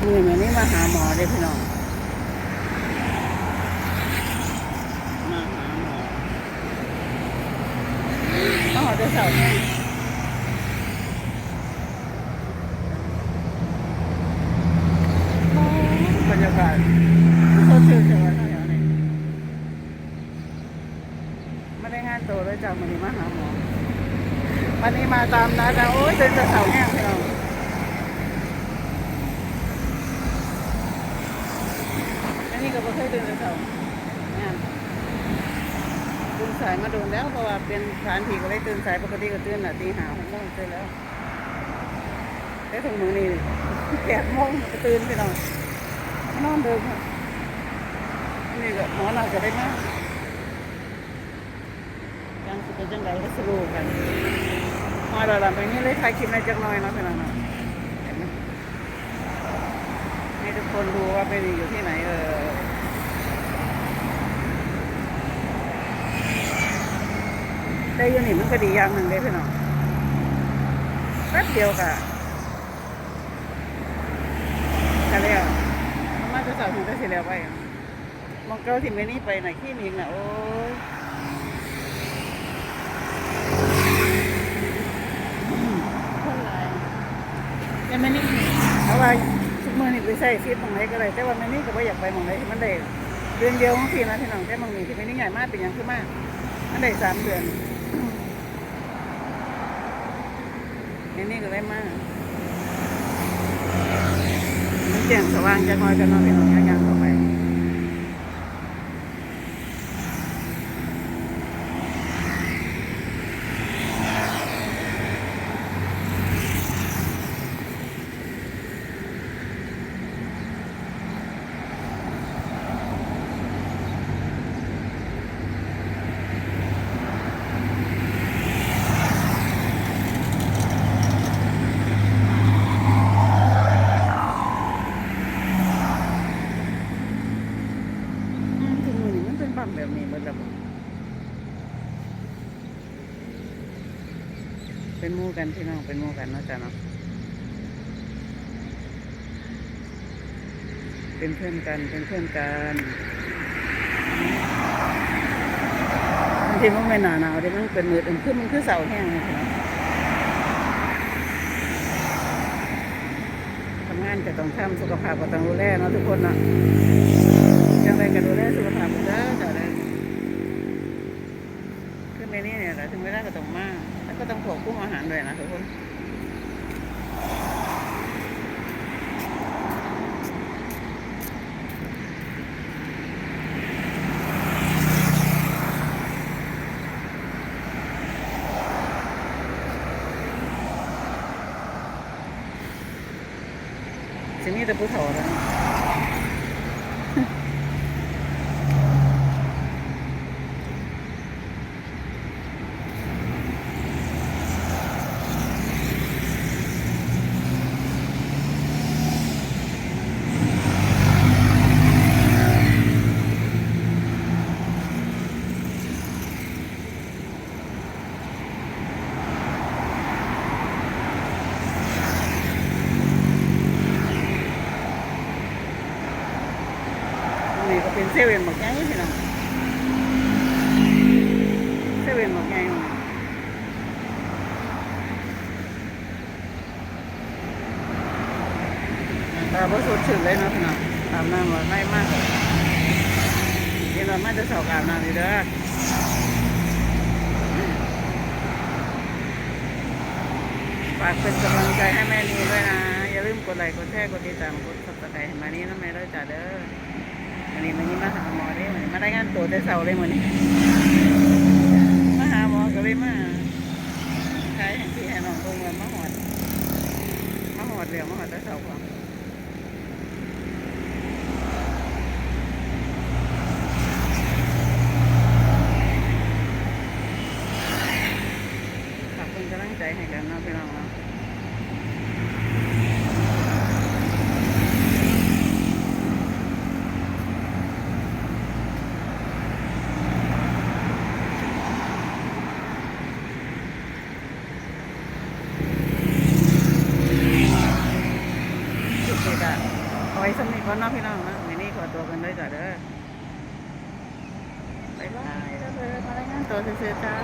มือเหมือนนี้มาหาหมอเลยพี่น้องมาหาหมอมาหอจะเสาร์เนี่ยบรรยากาศสดชื่นจังเลยแถวนี้ไม่ได้งานโตเลยจ้าวันนี้มาหาหมอวันนี้มาตามนัดนะโอ้ยเดินจะเสาแห้งพี่น้องอันนี้ ก็ไม่เคยเดินจะเสาเนี่ยตื่นสายมาโดนแล้วเพราะว่าเป็นสถานที่ก็เลยตื่นสายปกติก็ตื่นอะตีห้าหกโมงตื่นแล้วแต่ถึงมือนี่แปดโมงก็ตื่นพี่น้องมานอนเดิมค่ะนี่ก็หมอน่าจะได้มากยังสิเป็นจังไดก็สรุปกันมาแล้วล่ะไปนี่เลยถ่ายคลิปในจักหน่อยเนาะพี่น้องเนาะเห็นไหมให้ทุกคนดูว่าเป็นอยู่ที่ไหนเออ ได้อยูนี่มันก็ดีอย่างหนึ่งเลยพี่น้องแป๊บเดียวกะกันแล้วมันมาจะสาวถึงได้เสร็จแล้วไปมองเก้าที่ไม่นี่ไปไหนขี้มิงน่ะโอ้ยคนหลายยังไม่นี่เพราะว่าทุกมือนี่ไปใส่ชีวิตรงไหนก็เลยแต่ว่าไม่นี่ก็บ่อยากไปมองไหนที่มันได้เดือนเดียวของพี่นะพี่น้องแต่บางนี่ที่ไม่นี่ใหญ่มากเป็นอย่างคือมากมันได้สามเดือน นี่ก็ได้มากมันแจ้งสว่างจะน้อยกันน้อยพี่น้องยังๆเข้าไปอืมทุกมือนี่ มีมดลำเป็นมู่กันพี่น้องเป็นมู่กันนะจ้ะเนาะเป็นเพื่อนกันเป็นเพื่อนกันบางทีมันไม่หนาหนาวเดี๋ยวมันเป็นมืดอึมขึ้นมันคือเสาแห้งเลยครับทำงานก็ต้องทำสุขภาพก็ต้องดูแลเนาะทุกคนเนาะยังไงก็ดูแลสุขภาพกันเด้อจ้ะเด้อขึ้นไปนี่เนี่ยแหละถึงเวลาก็ต้องมาแล้วก็ต้องควบคุมอาหารด้วยนะทุกคน จะมีแต่ผู้ นี่ก็เป็นเซเว่นหมกใหญ่พี่น้องเซเว่นหมกใหญ่ตาบ่สดชื่นเลยนะพี่น้องอาบน้ำมาไม่มากเดี๋ยวเราไมาจะสอบอาบน้ำดีเด้อฝากเป็นกำลังใจให้แม่นีด้วยนะ อย่าลืมกดไลค์กดแชร์กดติดตามกดซับสไครต์ให้มานี้นะแม่ด้วยจ้าเด้อ วันนี้มันนี้มาหาหมอเด้วันนี้มาได้งานตัวแต่เสาเลยวันนี้มาหาหมอก็เลยมาใช้อย่งที่ให้น้องตรงเลยมาหอดมาหอดเร็วมาหอดแต่เสาก่อนฝากเป็นกำลังใจให้กันนาะพี่น้องนะ จุดนี้ก็ เอาไว้สำนี ก่อนเนาะพี่น้องนะวันนี้ขอตัวกันด้วยจ้ะเด้อบ๊ายบายแล้วเธอมารายงานตัวเสือจ้า